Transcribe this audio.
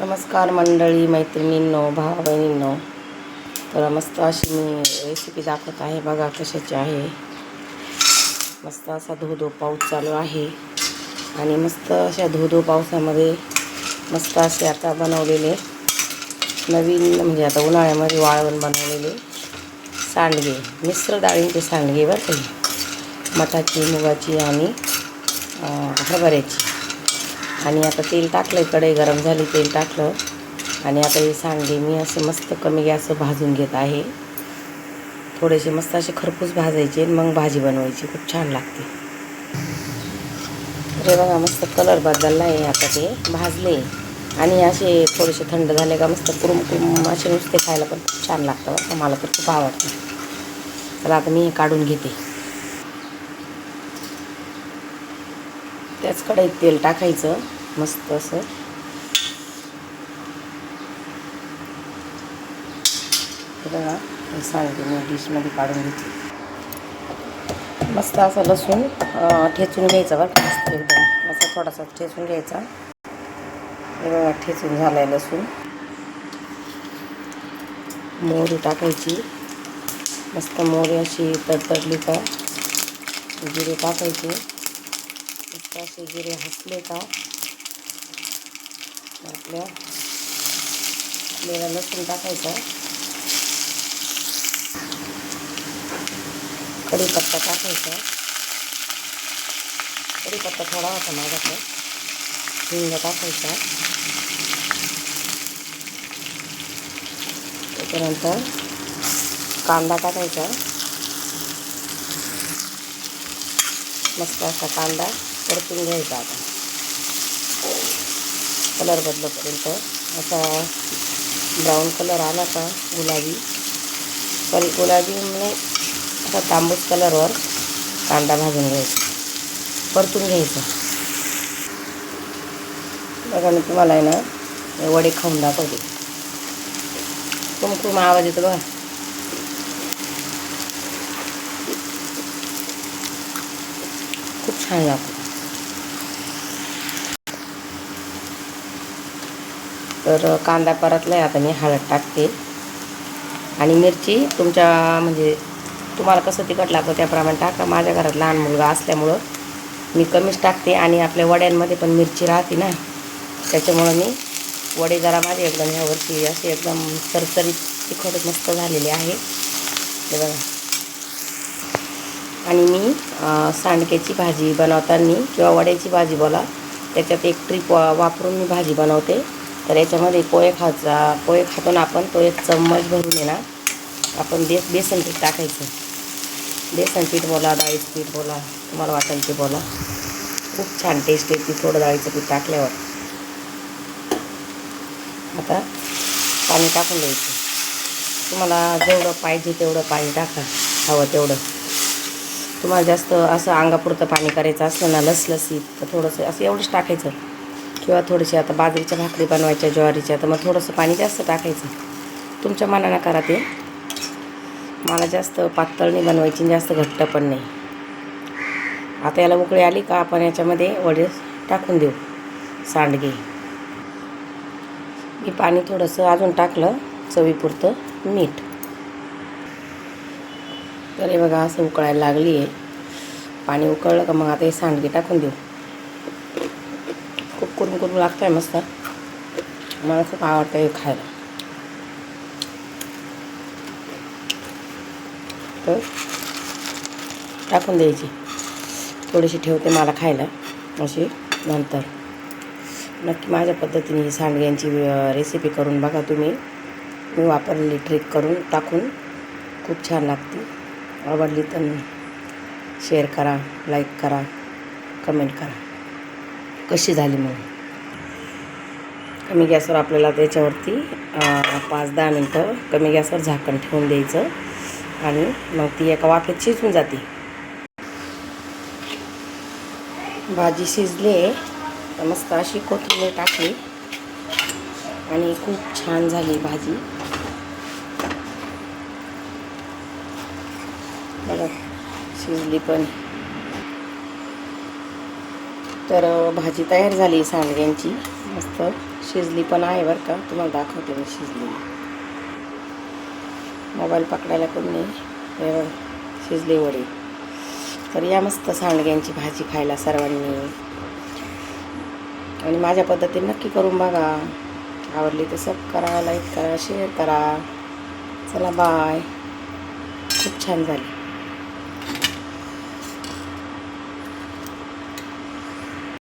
नमस्कार मंडळी मैत्रिणींनो भाव बहिणींनो तर मस्त अशी मी रेसिपी दाखवत आहे. बघा कशाची आहे. मस्त असा धो धो पाऊस चालू आहे. आणि मस्त अशा धो पावसामध्ये मस्त असे आता बनवलेले नवीन म्हणजे आता उन्हाळ्यामध्ये वाळवण बनवलेले सांडगे मिश्र डाळींचे सांडगे बरं का मठाची मुगाची आणि हरभऱ्याची. आणि आता तेल टाकलं कढई गरम झाली तेल टाकलं. आणि आता हे सांडगे मी असे मस्त कमी गॅस भाजून घेत आहे. थोडेसे मस्त असे खरपूस भाजायचे आणि मग भाजी बनवायची. खूप छान लागते. अरे बघा मस्त कलर बदलला आहे आता ते. भाजले. आणि असे थोडेसे थंड झाले का मस्त कुरुम कुरुम असे नुसते खायला पण खूप छान लागतं बरं मला तर खूप आवडतं. तर आता मी हे काढून घेते. त्याच कढईत तेल टाकायचं. मस्त असं. बघा हे सांगते मी डिशमध्ये काढून घेते. मस्त असं लसूण ठेचून घ्यायचा बरं मस्त एकदम. असा थोडासा ठेचून घ्यायचा. हे बघा ठेचून झाला आहे लसूण. मोहरी टाकायची. मस्त मोहरी अशी तडतडली का जिरे टाकायचे. मस्त असे जिरे हसले का आपल्या आपल्याला लसूण टाकायचा कढीपत्ता टाकायचा कढीपत्ता थोडा होता माझ्याकडे. हिंग टाकायचा त्याच्यानंतर कांदा टाकायचा मस्त असा कांदा परतून घ्यायचा आता. कलर बदलपर्यंत असा ब्राऊन कलर आला का गुलाबी? सॉरी गुलाबी म्हणजे असा तांबूस कलरवर कांदा भाजून घ्यायचा. परतून घ्यायचा. बघा मी तुम्हाला आहे ना वडे खाऊन दाखवते. कुमकुम आवाज येतो बघा. खूप छान लागतो. तर कांदा परतला आहे आता मी हळद टाकते. आणि मिरची तुमच्या म्हणजे तुम्हाला कसं तिखट लागतं त्याप्रमाणे टाका. माझ्या घरात लहान मुलगा असल्यामुळं मी कमीच टाकते आणि आपल्या वड्यांमध्ये पण मिरची राहते ना. त्याच्यामुळं मी वडे जरा माझे एकदम ह्यावर्षी असे एकदम सरसरीत तिखट मस्त झालेले आहे. ते बघा. आणि मी सांडक्याची भाजी बनवताना किंवा वड्याची भाजी बोला त्याच्यात एक ट्रिप वापरून मी भाजी बनवते. तर याच्यामध्ये पोहे खायचा पोहे खातून आपण तो एक चम्मच भरून येणार आपण बेस बेसन पीठ टाकायचं. बेसन पीठ बोला डाळीचं पीठ बोला तुम्हाला वाटेल ते बोला. खूप छान टेस्ट येते थोडं डाळीचं पीठ टाकल्यावर. आता पाणी टाकून द्यायचं. तुम्हाला जेवढं पाहिजे तेवढं पाणी टाका हवं तेवढं. तुम्हाला जास्त असं अंगापुरतं पाणी करायचं असलं ना लसलसीत तर थोडंसं असं एवढंच टाकायचं. किंवा थोडेसे आता बाजरीच्या भाकरी बनवायच्या ज्वारीच्या तर मग थोडंसं पाणी जास्त टाकायचं. तुमच्या मनानं करा ते. मला जास्त पातळ नाही बनवायची आणि जास्त घट्ट पण नाही. आता याला उकळी आली का आपण याच्यामध्ये वडे टाकून देऊ. सांडगे. मी पाणी थोडंसं अजून टाकलं चवीपुरतं मीठ तर हे बघा असं उकळायला लागली आहे पाणी उकळलं का मग आता हे सांडगे टाकून देऊ. करून करून लागतं आहे मस्त. मला खूप आवडतं हे खायला. तर टाकून द्यायची. थोडीशी ठेवते मला खायला अशी नंतर. नक्की माझ्या पद्धतीने ही सांडग्यांची रेसिपी करून बघा तुम्ही. मी वापरलेली ट्रिक करून टाकून खूप छान लागते. आवडली तर शेअर करा लाईक करा कमेंट करा. कशी झाली म्हणून कमी गॅसवर आपल्याला त्याच्यावरती पाच दहा मिनटं कमी गॅसवर झाकण ठेवून द्यायचं आणि मग ती एका वाफेत शिजून जाते. भाजी शिजली आहे तर मस्त अशी कोथिंबीर टाकली आणि खूप छान झाली भाजी. बघा शिजली पण. तर भाजी तयार झाली सांडग्यांची. मस्त. शिजली पण आहे बरं का. तुम्हाला दाखवते मी शिजली. मोबाईल पकडायला कोण नाही. हे शिजली वडी. तर या मस्त सांडग्यांची भाजी खायला सर्वांनी. आणि माझ्या पद्धतीने नक्की करून बघा. आवडली तर सब करा लाईक करा शेअर करा. चला बाय खूप छान झाली.